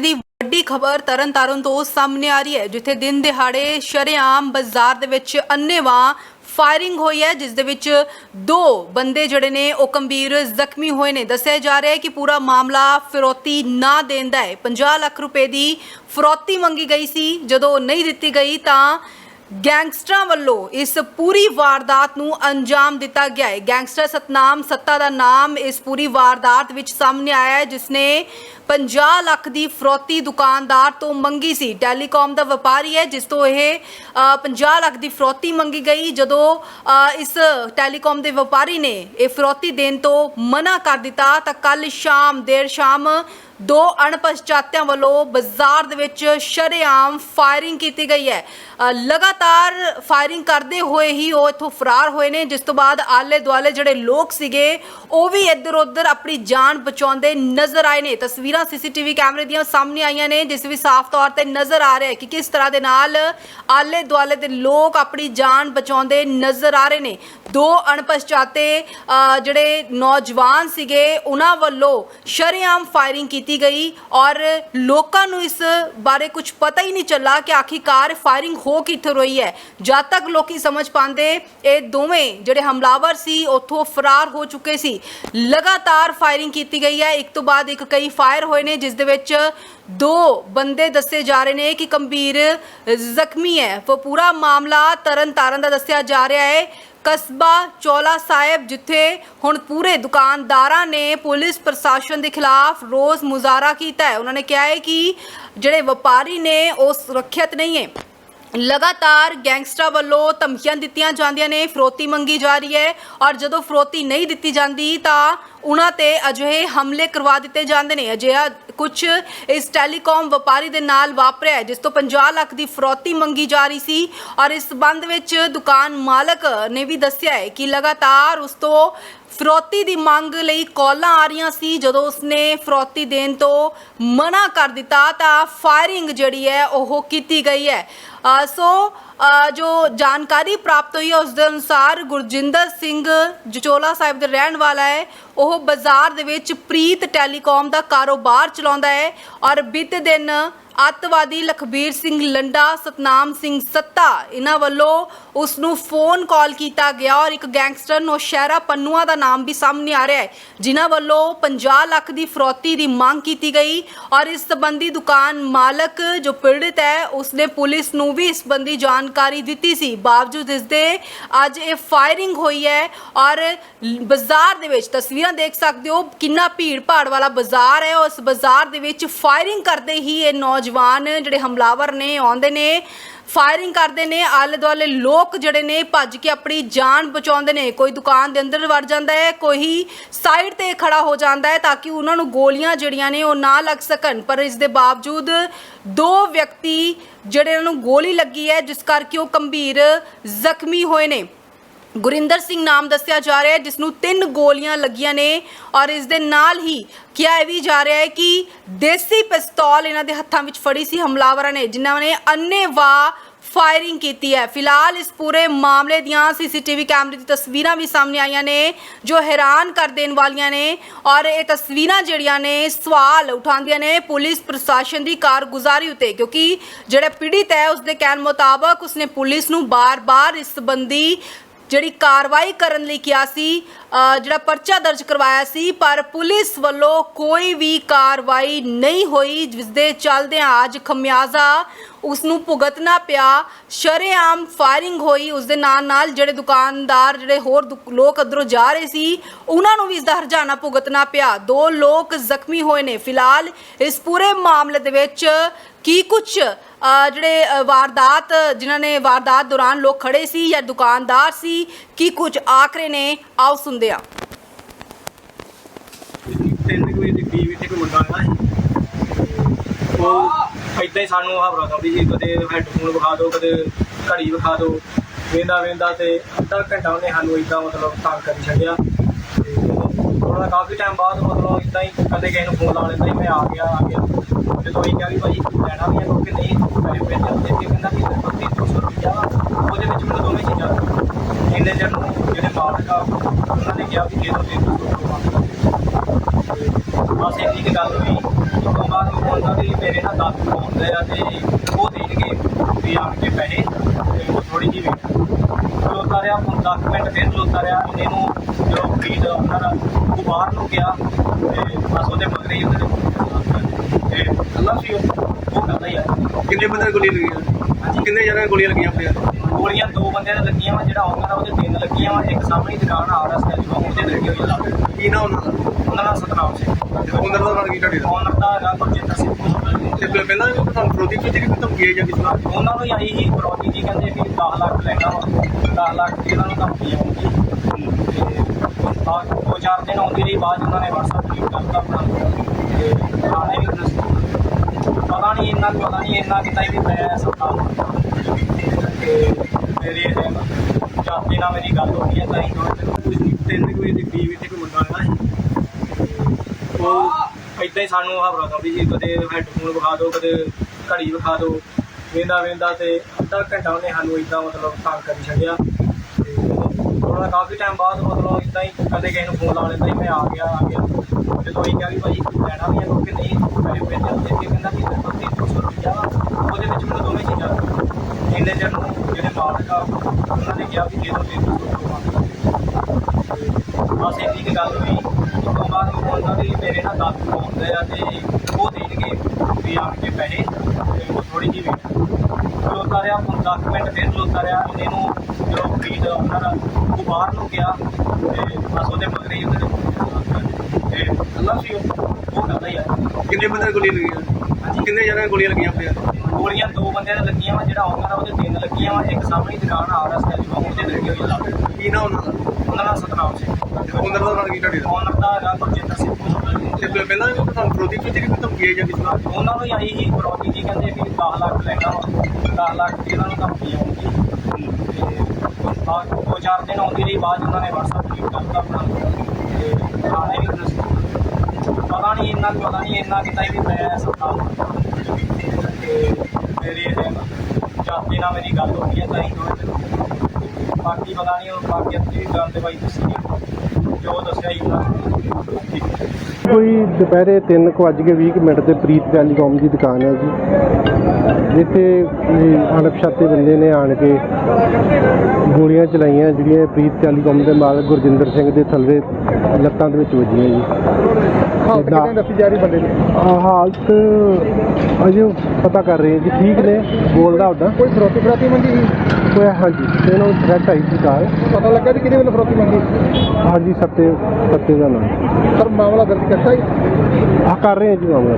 ਦੀ ਵੱਡੀ ਖਬਰ ਤਰਨਤਾਰਨ ਤੋਂ ਸਾਹਮਣੇ ਆ ਰਹੀ ਹੈ, ਜਿੱਥੇ ਦਿਨ ਦਿਹਾੜੇ ਸ਼ਰੇਆਮ ਬਾਜ਼ਾਰ ਦੇ ਵਿੱਚ ਅੰਨੇਵਾਹ ਫਾਇਰਿੰਗ ਹੋਈ ਹੈ, ਜਿਸ ਦੇ ਵਿੱਚ ਦੋ ਬੰਦੇ ਜਿਹੜੇ ਨੇ ਉਹ ਗੰਭੀਰ ਜ਼ਖਮੀ ਹੋਏ ਨੇ। ਦੱਸਿਆ ਜਾ ਰਿਹਾ ਹੈ ਕਿ ਪੂਰਾ ਮਾਮਲਾ ਫਿਰੌਤੀ ਨਾ ਦੇਣ ਦਾ ਹੈ। 50 ਲੱਖ ਰੁਪਏ ਦੀ ਫਿਰੌਤੀ ਮੰਗੀ ਗਈ ਸੀ। ਜਦੋਂ ਨਹੀਂ ਦਿੱਤੀ ਗਈ ਤਾਂ ਗੈਂਗਸਟਰਾਂ ਵੱਲੋਂ ਇਸ ਪੂਰੀ ਵਾਰਦਾਤ ਨੂੰ ਅੰਜਾਮ ਦਿੱਤਾ ਗਿਆ ਹੈ। ਗੈਂਗਸਟਰ ਸਤਨਾਮ ਸੱਤਾ ਦਾ ਨਾਮ ਇਸ ਪੂਰੀ ਵਾਰਦਾਤ ਵਿੱਚ ਸਾਹਮਣੇ ਆਇਆ ਹੈ ਜਿਸ 50 ਲੱਖ ਦੀ ਫਰੋਤੀ ਦੁਕਾਨਦਾਰ ਤੋਂ ਮੰਗੀ ਸੀ। ਟੈਲੀਕਾਮ ਦਾ ਵਪਾਰੀ ਹੈ ਜਿਸ ਤੋਂ ਇਹ ਅ, 50 ਲੱਖ ਦੀ ਫਰੋਤੀ ਮੰਗੀ ਗਈ ਜਦੋਂ ਇਸ ਟੈਲੀਕਾਮ ਦੇ ਵਪਾਰੀ ਨੇ ਇਹ ਫਰੋਤੀ ਦੇਣ ਤੋਂ ਮਨਾ ਕਰ ਦਿੱਤਾ। ਤਾਂ ਕੱਲ ਸ਼ਾਮ ਦੇਰ ਸ਼ਾਮ ਦੋ ਅਣਪਛਾਤਿਆਂ ਵੱਲੋਂ ਬਾਜ਼ਾਰ ਦੇ ਵਿੱਚ ਸ਼ਰੇਆਮ ਫਾਇਰਿੰਗ ਕੀਤੀ ਗਈ ਹੈ। ਲਗਾਤਾਰ ਫਾਇਰਿੰਗ ਕਰਦੇ ਹੋਏ ਹੀ ਉਹ ਇੱਥੋਂ ਫਰਾਰ ਹੋਏ ਨੇ, ਜਿਸ ਤੋਂ ਬਾਅਦ ਆਲੇ ਦੁਆਲੇ ਜਿਹੜੇ ਲੋਕ ਸੀਗੇ, ਉਹ ਵੀ ਇੱਧਰ ਉੱਧਰ ਆਪਣੀ ਜਾਨ ਬਚਾਉਂਦੇ ਨਜ਼ਰ ਆਏ ਨੇ। ਤਸਵੀਰਾਂ ਸੀਸੀਟੀਵੀ ਕੈਮਰੇ ਦੀਆਂ ਸਾਹਮਣੇ ਆਈਆਂ ਨੇ, ਜਿਸ ਵਿੱਚ ਸਾਫ਼ ਤੌਰ ਤੇ ਨਜ਼ਰ ਆ ਰਿਹਾ ਹੈ ਕਿ ਕਿਸ ਤਰ੍ਹਾਂ ਦੇ ਨਾਲ ਆਲੇ ਦੁਆਲੇ ਦੇ ਲੋਕ ਆਪਣੀ ਜਾਨ ਬਚਾਉਂਦੇ ਨਜ਼ਰ ਆ ਰਹੇ ਨੇ। ਦੋ ਅਣਪਛਾਤੇ ਜਿਹੜੇ ਨੌਜਵਾਨ ਸੀਗੇ, ਉਹਨਾਂ ਵੱਲੋਂ ਸ਼ਰੇਆਮ ਫਾਇਰਿੰਗ ਕੀਤੀ ਗਈ ਔਰ ਲੋਕਾਂ ਨੂੰ ਇਸ ਬਾਰੇ ਕੁਝ ਪਤਾ ਹੀ ਨਹੀਂ ਚੱਲਾ ਕਿ ਆਖਿਰਕਾਰ ਫਾਇਰਿੰਗ ਹੋ ਕਿੱਥੋਂ ਰਹੀ ਹੈ। ਜਦ ਤੱਕ ਲੋਕੀ ਸਮਝ ਪਾਉਂਦੇ, ਇਹ ਦੋਵੇਂ ਜਿਹੜੇ ਹਮਲਾਵਰ ਸੀ, ਉੱਥੋਂ ਫਰਾਰ ਹੋ ਚੁੱਕੇ ਸੀ। ਲਗਾਤਾਰ ਫਾਇਰਿੰਗ ਕੀਤੀ ਗਈ ਹੈ। ਇੱਕ ਤੋਂ ਬਾਅਦ ਇੱਕ ਕਈ ਫਾਇਰ ਹੋਏ ਨੇ, ਜਿਸ ਦੇ ਵਿੱਚ ਦੋ ਬੰਦੇ ਦੱਸੇ ਜਾ ਰਹੇ ਨੇ ਕਿ ਗੰਭੀਰ ਜ਼ਖਮੀ ਹੈ। ਉਹ ਪੂਰਾ ਮਾਮਲਾ ਤਰਨਤਾਰਨ ਦਾ ਦੱਸਿਆ ਜਾ ਰਿਹਾ ਹੈ। ਕਸਬਾ ਚੋਲਾ ਸਾਹਿਬ, ਜਿੱਥੇ ਹੁਣ ਪੂਰੇ ਦੁਕਾਨਦਾਰਾਂ ਨੇ ਪੁਲਿਸ ਪ੍ਰਸ਼ਾਸਨ ਦੇ ਖਿਲਾਫ ਰੋਸ ਮੁਜ਼ਾਹਰਾ ਕੀਤਾ ਹੈ। ਉਹਨਾਂ ਨੇ ਕਿਹਾ ਹੈ ਕਿ ਜਿਹੜੇ ਵਪਾਰੀ ਨੇ ਉਹ ਸੁਰੱਖਿਅਤ ਨਹੀਂ ਹੈ। ਲਗਾਤਾਰ ਗੈਂਗਸਟਰਾਂ ਵੱਲੋਂ ਧਮਕੀਆਂ ਦਿੱਤੀਆਂ ਜਾਂਦੀਆਂ ਨੇ, ਫਰੋਤੀ ਮੰਗੀ ਜਾ ਰਹੀ ਹੈ ਔਰ ਜਦੋਂ ਫਰੋਤੀ ਨਹੀਂ ਦਿੱਤੀ ਜਾਂਦੀ ਤਾਂ ਉਹਨਾਂ ਤੇ ਅਜਿਹੇ ਹਮਲੇ ਕਰਵਾ ਦਿੱਤੇ ਜਾਂਦੇ ਨੇ। ਅਜਿਹਾ ਕੁਝ ਇਸ ਟੈਲੀਕਾਮ ਵਪਾਰੀ ਦੇ ਨਾਲ ਵਾਪਰਿਆ ਜਿਸ ਤੋਂ 50 ਲੱਖ ਦੀ ਫਰੋਤੀ ਮੰਗੀ ਜਾ ਰਹੀ ਸੀ ਔਰ ਇਸ ਸੰਬੰਧ ਵਿੱਚ ਦੁਕਾਨ ਮਾਲਕ ਨੇ ਵੀ ਦੱਸਿਆ ਹੈ ਕਿ ਲਗਾਤਾਰ ਉਸ ਤੋਂ ਫਰੋਤੀ ਦੀ ਮੰਗ ਲਈ ਕਾਲਾਂ ਆ ਰਹੀਆਂ ਸੀ। ਜਦੋਂ ਉਸਨੇ ਫਰੋਤੀ ਦੇਣ ਤੋਂ ਮਨਾ ਕਰ ਦਿੱਤਾ, ਤਾਂ ਫਾਇਰਿੰਗ ਜਿਹੜੀ ਹੈ, ਉਹ ਕੀਤੀ ਗਈ ਹੈ। ਸੋ ਜੋ ਜਾਣਕਾਰੀ ਪ੍ਰਾਪਤ ਹੋਈ ਹੈ, ਉਸ ਦੇ ਅਨੁਸਾਰ ਗੁਰਜਿੰਦਰ ਸਿੰਘ ਜਚੋਲਾ ਸਾਹਿਬ ਦੇ ਰਹਿਣ ਵਾਲਾ ਹੈ। ਉਹ ਬਾਜ਼ਾਰ ਦੇ ਵਿੱਚ ਪ੍ਰੀਤ ਟੈਲੀਕਾਮ ਦਾ ਕਾਰੋਬਾਰ ਚਲਾਉਂਦਾ ਹੈ ਔਰ ਬੀਤੇ ਦਿਨ ਅੱਤਵਾਦੀ ਲਖਬੀਰ ਸਿੰਘ ਲੰਡਾ, ਸਤਨਾਮ ਸਿੰਘ ਸੱਤਾ, ਇਹਨਾਂ ਵੱਲੋਂ ਉਸ ਨੂੰ ਫੋਨ ਕਾਲ ਕੀਤਾ ਗਿਆ ਔਰ ਇੱਕ ਗੈਂਗਸਟਰ ਨੌਸ਼ਹਿਰਾ ਪੰਨੂਆ ਦਾ ਨਾਮ ਵੀ ਸਾਹਮਣੇ ਆ ਰਿਹਾ ਹੈ, ਜਿਨ੍ਹਾਂ ਵੱਲੋਂ 50 ਲੱਖ ਦੀ ਫਰੌਤੀ ਦੀ ਮੰਗ ਕੀਤੀ ਗਈ ਔਰ ਇਸ ਸੰਬੰਧੀ ਦੁਕਾਨ ਮਾਲਕ ਜੋ ਪੀੜਿਤ ਹੈ, ਉਸਨੇ ਪੁਲਿਸ ਨੂੰ ਵੀ ਇਸ ਸੰਬੰਧੀ ਜਾਣਕਾਰੀ ਦਿੱਤੀ ਸੀ। ਬਾਵਜੂਦ ਇਸ ਦੇ ਅੱਜ ਇਹ ਫਾਇਰਿੰਗ ਹੋਈ ਹੈ ਔਰ ਬਾਜ਼ਾਰ ਦੇ ਵਿੱਚ ਤਸਵੀਰਾਂ ਦੇਖ ਸਕਦੇ ਹੋ, ਕਿੰਨਾ ਭੀੜ ਭਾੜ ਵਾਲਾ ਬਾਜ਼ਾਰ ਹੈ ਉਸ ਬਾਜ਼ਾਰ ਦੇ ਵਿੱਚ ਫਾਇਰਿੰਗ ਕਰਦੇ ਹੀ ਇਹ ਨੌਜਵਾਨ ਜਿਹੜੇ ਹਮਲਾਵਰ ਨੇ, ਆਉਂਦੇ ਨੇ ਫਾਇਰਿੰਗ ਕਰਦੇ ਨੇ, ਆਲੇ ਦੁਆਲੇ ਲੋਕ ਜਿਹੜੇ ਨੇ ਭੱਜ ਕੇ ਆਪਣੀ ਜਾਨ ਬਚਾਉਂਦੇ ਨੇ। ਕੋਈ ਦੁਕਾਨ ਦੇ ਅੰਦਰ ਵੜ ਜਾਂਦਾ ਹੈ, ਕੋਈ ਸਾਈਡ ਤੇ ਖੜਾ ਹੋ ਜਾਂਦਾ ਹੈ ਤਾਂ ਕਿ ਉਹਨਾਂ ਨੂੰ ਗੋਲੀਆਂ ਜਿਹੜੀਆਂ ਨੇ ਉਹ ਨਾ ਲੱਗ ਸਕਣ। ਪਰ ਇਸ ਦੇ ਬਾਵਜੂਦ ਦੋ ਵਿਅਕਤੀ ਜਿਹੜੇ ਉਹਨਾਂ ਨੂੰ ਗੋਲੀ ਲੱਗੀ ਹੈ, ਜਿਸ ਕਰਕੇ ਉਹ ਗੰਭੀਰ ਜ਼ਖਮੀ ਹੋਏ ਨੇ। ਗੁਰਿੰਦਰ ਸਿੰਘ ਨਾਮ ਦੱਸਿਆ ਜਾ ਰਿਹਾ ਹੈ ਜਿਸ ਨੂੰ ਤਿੰਨ ਗੋਲੀਆਂ ਲੱਗੀਆਂ ਨੇ ਔਰ ਇਸ ਦੇ ਨਾਲ ਹੀ ਕਿਹਾ ਇਹ ਵੀ ਜਾ ਰਿਹਾ ਹੈ ਕਿ ਦੇਸੀ ਪਿਸਤੌਲ ਇਹਨਾਂ ਦੇ ਹੱਥਾਂ ਵਿੱਚ ਫੜੀ ਸੀ, ਹਮਲਾਵਰਾਂ ਨੇ, ਜਿਨ੍ਹਾਂ ਨੇ ਅੰਨੇਵਾਹ ਫਾਇਰਿੰਗ ਕੀਤੀ ਹੈ। ਫਿਲਹਾਲ ਇਸ ਪੂਰੇ ਮਾਮਲੇ ਦੀਆਂ ਸੀਸੀਟੀਵੀ ਕੈਮਰੇ ਦੀ ਤਸਵੀਰਾਂ ਵੀ ਸਾਹਮਣੇ ਆਈਆਂ ਨੇ, ਜੋ ਹੈਰਾਨ ਕਰ ਦੇਣ ਵਾਲੀਆਂ ਨੇ ਔਰ ਇਹ ਤਸਵੀਰਾਂ ਜਿਹੜੀਆਂ ਨੇ ਸਵਾਲ ਉਠਾਉਂਦੀਆਂ ਨੇ ਪੁਲਿਸ ਪ੍ਰਸ਼ਾਸਨ ਦੀ ਕਾਰਗੁਜ਼ਾਰੀ ਉਤੇ, ਕਿਉਂਕਿ ਜਿਹੜਾ ਪੀੜਿਤ ਹੈ ਉਸ ਦੇ ਕਹਿਣ ਮੁਤਾਬਕ ਉਸਨੇ ਪੁਲਿਸ ਨੂੰ ਬਾਰ-ਬਾਰ ਇਸ ਸੰਬੰਧੀ ਜਿਹੜੀ ਕਾਰਵਾਈ ਕਰਨ ਲਈ ਕਿਹਾ ਸੀ ਜਿਹੜਾ ਪਰਚਾ ਦਰਜ ਕਰਵਾਇਆ ਸੀ, ਪਰ ਪੁਲਿਸ ਵੱਲੋਂ ਕੋਈ ਵੀ ਕਾਰਵਾਈ ਨਹੀਂ ਹੋਈ ਜਿਸ ਦੇ ਚੱਲਦਿਆਂ ਅੱਜ ਖਮਿਆਜ਼ਾ ਉਸ ਨੂੰ ਭੁਗਤਣਾ ਪਿਆ। ਸ਼ਰੇਆਮ ਫਾਇਰਿੰਗ ਹੋਈ ਉਸ ਦੇ ਨਾਲ ਨਾਲ ਜਿਹੜੇ ਦੁਕਾਨਦਾਰ ਜਿਹੜੇ ਹੋਰ ਦੁਕ- ਲੋਕ ਅੰਦਰੋਂ ਜਾ ਰਹੇ ਸੀ ਉਹਨਾਂ ਨੂੰ ਵੀ ਇਸ ਦਾ ਹਰਜਾਨਾ ਭੁਗਤਣਾ ਪਿਆ। ਦੋ ਲੋਕ ਜ਼ਖਮੀ ਹੋਏ ਨੇ। ਫਿਲਹਾਲ ਇਸ ਪੂਰੇ ਮਾਮਲੇ ਦੇ ਵਿੱਚ ਕੀ ਕੁਝ ਜਿਹੜੇ ਵਾਰਦਾਤ ਜਿਨ੍ਹਾਂ ਨੇ ਵਾਰਦਾਤ ਦੌਰਾਨ ਲੋਕ ਖੜੇ ਸੀ ਜਾਂ ਦੁਕਾਨਦਾਰ ਸੀ ਕੀ ਕੁਝ ਆਖਰੇ ਨੇ? ਆਓ ਸੁਣਦੇ ਹਾਂ। ਤਿੰਨ ਕੁ ਵਜੇ ਦੀ ਟੀਵੀ ਤੇ ਕੋਈ ਮੁੰਡਾ ਆਇਆ। ਸੀ ਉਹ ਏਦਾਂ ਹੀ ਸਾਨੂੰ ਹਵਰਾ ਕਰਦੀ ਜੀ ਕਦੇ ਹੈੱਡਫੋਨ ਵਿਖਾ ਦਿਓ, ਕਦੇ ਘੜੀ ਵਿਖਾ ਦਿਓ। ਵੇਂਦਾ ਵੇਂਦਾ ਤੇ ਅੱਧਾ ਘੰਟਾ ਉਹਨੇ ਸਾਨੂੰ ਏਦਾਂ ਮਤਲਬ ਤੰਗ ਕਰੀ ਛੱਡਿਆ। ਤੇ ਉਹਨਾਂ ਦਾ ਕਾਫੀ ਟਾਈਮ ਬਾਅਦ ਮਤਲਬ ਏਦਾਂ ਹੀ ਕਦੇ ਕਿਸੇ ਨੂੰ ਫੋਨ ਲਾ ਲੈਂਦਾ ਸੀ, ਮੈਂ ਆ ਗਿਆ ਆ ਗਿਆ। ਜਦੋਂ ਅਸੀਂ ਕਿਹਾ ਵੀ ਭਾਈ, ਲੈਣਾ ਵੀ ਹੈ ਕਿਉਂਕਿ ਨਹੀਂ? ਪੈਸੇ ਪੈਸੇ ਜਾਂਦੇ ਸੀ ਕਹਿੰਦਾ ਵੀ ਮੇਰੇ ਕੋਲ 300 ਰੁਪਇਆ ਵਾ। ਉਹਦੇ ਵਿੱਚ ਮੈਨੂੰ ਦੋਵੇਂ ਚੀਜ਼ਾਂ ਇੰਨੇ ਚਿਰ ਨੂੰ ਜਿਹੜੇ ਮਾਲਕ ਆ, ਉਹਨਾਂ ਨੇ ਕਿਹਾ ਵੀ ਦੇ ਦਿਓ 300 ਰੁਪਇਆ ਬਸ ਇੰਨੀ ਕੁ ਗੱਲ ਵੀ ਉਸ ਤੋਂ ਬਾਅਦ ਵੀ ਮੇਰੇ ਨਾਲ ਗੱਲ ਪਾਉਂਦੇ ਆ ਤੇ ਉਹ ਦੇਣਗੇ ਵੀ ਆਣ ਕੇ ਪੈਸੇ ਤੇ ਉਹ ਥੋੜੀ ਜਿਹੀ ਵੇਟ ਖਲੋਤਾ ਰਿਹਾ 10 ਮਿੰਟ ਫਿਰ ਖਲੋਤਾ ਰਿਹਾ ਇਹਨੂੰ ਜੋ ਫਰੀਦ ਉਹਨਾਂ ਦਾ, ਉਹ ਬਾਹਰ ਨੂੰ ਗਿਆ ਤੇ ਬਸ ਉਹਦੇ ਮਗਰੇ ਹੀ ਉਹਦੇ ਤੇ ਅੱਲਾ ਸੀ ਉਹ। ਹੀ ਆ। ਕਿੰਨੇ ਬੰਦੇ ਨੂੰ ਗੋਲੀਆਂ ਲੱਗੀਆਂ ਹਾਂਜੀ। ਕਿੰਨੇ ਜਣਾਂ ਨੂੰ ਗੋਲੀਆਂ ਲੱਗੀਆਂ ਆਪਣੇ ਗੋਲੀਆਂ ਦੋ ਬੰਦਿਆਂ ਦੇ ਲੱਗੀਆਂ ਵਾ ਜਿਹੜਾ ਆਉਂਦਾ ਉਹਦੇ ਤਿੰਨ ਲੱਗੀਆਂ ਵਾ ਇੱਕ ਸਾਹਮਣੇ ਦੁਕਾਨ ਆ ਸਟੈਚੂ ਆ ਉਹਦੇ ਲੱਗੀ ਹੋਈ ਲੱਗ ਕੀ ਨਾ ਉਹਨਾਂ ਦਾ? ਉਹਨਾਂ ਦਾ ਸਤਨਾਮ ਸਿੰਘ। ਉਹਨਾਂ ਦਾ ਨਾਲ ਕੀ ਤੁਹਾਡੇ ਦਾ? ਉਹਨਾਂ ਦਾ ਹੈਗਾ ਗੁਰਜਿੰਦਰ ਸਿੰਘ ਤੇ ਪਹਿ- ਪਹਿਲਾਂ ਵੀ ਤੁਹਾਨੂੰ ਫਰੋਦੀ ਵਿੱਚ ਕਿ ਧਮਕੀ ਆਈ ਜਾਂ ਕਿਸ ਤਰ੍ਹਾਂ ਉਹਨਾਂ ਨੂੰ ਹੀ ਆਈ ਸੀ ਫਰੋਦੀ ਜੀ ਕਹਿੰਦੇ ਵੀ 10 ਲੱਖ ਲੈਣਾ ਵਾ 10 ਲੱਖ ਦੀ ਉਹਨਾਂ ਨੂੰ ਧਮਕੀ ਆਉਂਦੀ। ਤੇ ਆ ਦੋ ਚਾਰ ਦਿਨ ਆਉਂਦੀ ਰਹੀ ਬਾਅਦ 'ਚ ਉਹਨਾਂ ਨੇ WhatsApp ਡਿਲੀਟ ਕਰਤਾ ਆਪਣਾ ਤੇ ਥਾਣੇ ਵੀ ਦੱਸ ਇੰਨਾ ਪਤਾ ਨਹੀਂ ਇੰਨਾ ਕਿਤਾ ਹੀ ਵੀ ਮੈਂ ਸੱਤਾ ਤੇ ਮੇਰੇ ਇਹ ਨਾਲ ਮੇਰੀ ਗੱਲ ਹੋ ਗਈ ਹੈ, ਤਾਂ ਹੀ ਦੋਵੇਂ ਦਿਨ ਤਿੰਨ ਕੁ ਵਜੇ ਦੀ ਟੀਵੀ ਤੇ ਕੋਈ ਮੁੰਡਾ ਆਇਆ ਸੀ। ਉਹ ਏਦਾਂ ਹੀ ਸਾਨੂੰ ਹਵਰਾ ਦਿੰਦੀ ਜੀ ਕਦੇ ਹੈੱਡਫੋਨ ਵਿਖਾ ਦਿਓ, ਕਦੇ ਘੜੀ ਵਿਖਾ ਦਿਓ। ਵੇਂਦਾ ਵੇਂਦਾ ਤੇ ਅੱਧਾ ਘੰਟਾ ਉਹਨੇ ਸਾਨੂੰ ਏਦਾਂ ਮਤਲਬ ਤੰਗ ਕਰੀ ਛੱਡਿਆ। ਤੇ ਉਹਨਾਂ ਦਾ ਕਾਫੀ ਟਾਈਮ ਬਾਅਦ ਮਤਲਬ ਏਦਾਂ ਹੀ ਕਦੇ ਕਿਸੇ ਨੂੰ ਫੋਨ ਲਾ ਲੈਂਦਾ ਸੀ, ਮੈਂ ਆ ਗਿਆ ਆ ਗਿਆ। ਜਦੋਂ ਅਸੀਂ ਕਿਹਾ ਵੀ ਭਾਈ ਲੈਣਾ ਵੀ ਹੈ ਕਿਉਂਕਿ ਨਹੀਂ ਮੇਰੇ ਪੈਸੇ ਚੱਲਦੇ ਕਿ ਕਹਿੰਦਾ ਵੀ ਮੇਰੇ ਕੋਲ 300 ਰੁਪਇਆ ਵਾ ਉਹਦੇ ਵਿੱਚ ਮੈਨੂੰ ਦੋਵੇਂ ਚੀਜ਼ਾਂ ਇੰਨੇ ਚਿਰ ਨੂੰ ਜਿਹੜੇ ਮਾਲਕ ਆ ਉਹਨਾਂ ਨੇ ਕਿਹਾ ਵੀ ਦੇ ਦਿਓ 300 ਰੁਪਇਆ ਬਸ ਇੰਨੀ ਕੁ ਗੱਲ ਹੋਈ। ਉਸ ਤੋਂ ਬਾਅਦ ਉਹ ਕਹਿੰਦਾ ਵੀ ਮੇਰੇ ਨਾਲ ਗੱਲ ਪਾਉਂਦੇ ਆ ਤੇ ਉਹ ਦੇਣਗੇ ਵੀ ਆਣ ਕੇ ਪੈਸੇ ਤੇ ਉਹ ਥੋੜੀ ਜਿਹੀ ਵੇਟ ਖਲੋਤਾ ਰਿਹਾ 10 ਮਿੰਟ ਫਿਰ ਖਲੋਤਾ ਰਿਹਾ। ਇਹਨੂੰ ਜੋ ਫਰੀਦ ਉਹਨਾਂ ਦਾ ਉਹ ਬਾਹਰ ਨੂੰ ਗਿਆ ਤੇ ਬਸ ਉਹਦੇ ਮਗਰੇ ਹੀ ਉਹਦੇ ਤੇ ਅੱਲਾ ਸੀ ਉਹ। ਉਹ ਕਹਿੰਦਾ ਹੀ ਆ। ਕਿੰਨੇ ਬੰਦੇ ਨੂੰ ਗੋਲੀਆਂ ਲੱਗੀਆਂ ਕਿੰਨੇ ਜਣਾਂ ਨੂੰ ਗੋਲੀਆਂ ਲੱਗੀਆਂ ਆਪਣੇ ਗੋਲੀਆਂ ਦੋ ਬੰਦਿਆਂ ਦੇ ਲੱਗੀਆਂ ਵਾ ਜਿਹੜਾ ਆਉਂਦਾ ਉਹਦੇ ਤਿੰਨ ਲੱਗੀਆਂ ਵਾ ਇੱਕ ਸਾਹਮਣੇ ਹੀ ਦੁਕਾਨ ਆ ਸਟੈਚੂ ਆ ਉਹਦੇ ਲੱਗੀ ਹੋਈ ਲੱਗ ਕੀ ਨਾ ਉਹਨਾਂ ਦਾ? ਉਹਨਾਂ ਦਾ ਸਤਨਾਮ ਸਿੰਘ। ਉਹਨਾਂ ਦਾ ਨਾਲ ਕੀ ਦਾ? ਉਹਨਾਂ ਦਾ ਹੈਗਾ ਗੁਰਜਿੰਦਰ ਸਿੰਘ ਤੇ ਪਹਿ- ਪਹਿਲਾਂ ਵੀ ਤੁਹਾਨੂੰ ਵਿੱਚ ਕਿ ਧਮਕੀ ਆਈ ਜਾਂ ਕਿਸ ਉਹਨਾਂ ਨੂੰ ਹੀ ਆਈ ਸੀ ਫਰੋਦੀ ਜੀ ਕਹਿੰਦੇ ਵੀ 10 ਲੱਖ ਲੈਣਾ ਵਾ 10 ਲੱਖ ਦੀ ਉਹਨਾਂ ਨੂੰ ਧਮਕੀ ਆਉਂਦੀ। ਤੇ ਆ ਦੋ ਚਾਰ ਦਿਨ ਆਉਂਦੀ ਰਹੀ ਬਾਅਦ ਉਹਨਾਂ ਨੇ WhatsApp ਡਿਲੀਟ ਕਰਤਾ ਆਪਣਾ ਤੇ ਥਾਣੇ ਵੀ ਪਤਾ ਨਹੀਂ ਇੰਨਾ ਪਤਾ ਨਹੀਂ ਇੰਨਾ ਕਿਤਾ ਹੀ ਵੀ ਮੈਂ ਸੱਤਾ ਤੇ ਮੇਰੀ ਇਹ ਜਾਤੇ ਨਾਲ ਮੇਰੀ ਗੱਲ ਹੋ ਗਈ ਹੈ ਤਾਂ ਹੀ ਬਾਕੀ ਪਤਾ ਨਹੀਂ ਉਹ ਬਾਕੀ ਅੱਧੀ ਗੱਲ ਤੇ ਬਾਈ ਤੁਸੀਂ ਜੋ ਦੱਸਿਆ ਹੀ ਉਹਨਾਂ ਨੇ ਕੋਈ ਦੁਪਹਿਰੇ 3:20 ਮਿੰਟ ਤੇ ਪ੍ਰੀਤ ਟੈਲੀਕਾਮ ਦੀ ਦੁਕਾਨ ਹੈ ਜੀ। ਜਿੱਥੇ ਅਣਪਛਾਤੇ ਬੰਦੇ ਨੇ ਆਣ ਕੇ ਗੋਲੀਆਂ ਚਲਾਈਆਂ ਜਿਹੜੀਆਂ ਪ੍ਰੀਤ ਟੈਲੀਕਾਮ ਦੇ ਮਾਲਕ ਗੁਰਜਿੰਦਰ ਸਿੰਘ ਦੇ ਥੱਲੇ ਲੱਤਾਂ ਦੇ ਵਿੱਚ ਵੱਜੀਆਂ ਜੀ। ਹਾਲਤ ਕਿੱਦਾਂ ਕਿਵੇਂ ਦੱਸੀ ਜਾ ਰਹੀ ਬੰਦੇ ਦੀ? ਆਹ ਹਾਲਤ ਅਜੇ ਪਤਾ ਕਰ ਰਹੇ ਜੀ ਠੀਕ ਨੇ? ਬੋਲਦਾ ਉਹਦਾ ਕੋਈ ਫਰੋਤੀ ਫਰਾਤੀ ਮੰਗੀ ਸੀ? ਹੋਇਆ ਹਾਂਜੀ। ਤੇ ਇਹਨਾਂ ਨੂੰ ਥ੍ਰੈਟ ਆਈ ਸੀ ਕਾਲ ਪਤਾ ਲੱਗਾ ਵੀ ਕਿਹਦੇ ਵੱਲੋਂ ਫਰੋਤੀ ਮੰਗੀ ਹਾਂਜੀ ਸੱਤੇ ਸੱਤੇ ਦਾ ਨਾਮ। ਸਰ ਮਾਮਲਾ ਦਰਜ ਕਰਤਾ ਜੀ? ਆ ਕਰ ਰਹੇ ਹਾਂ ਜੀ ਮਾਮਲਾ।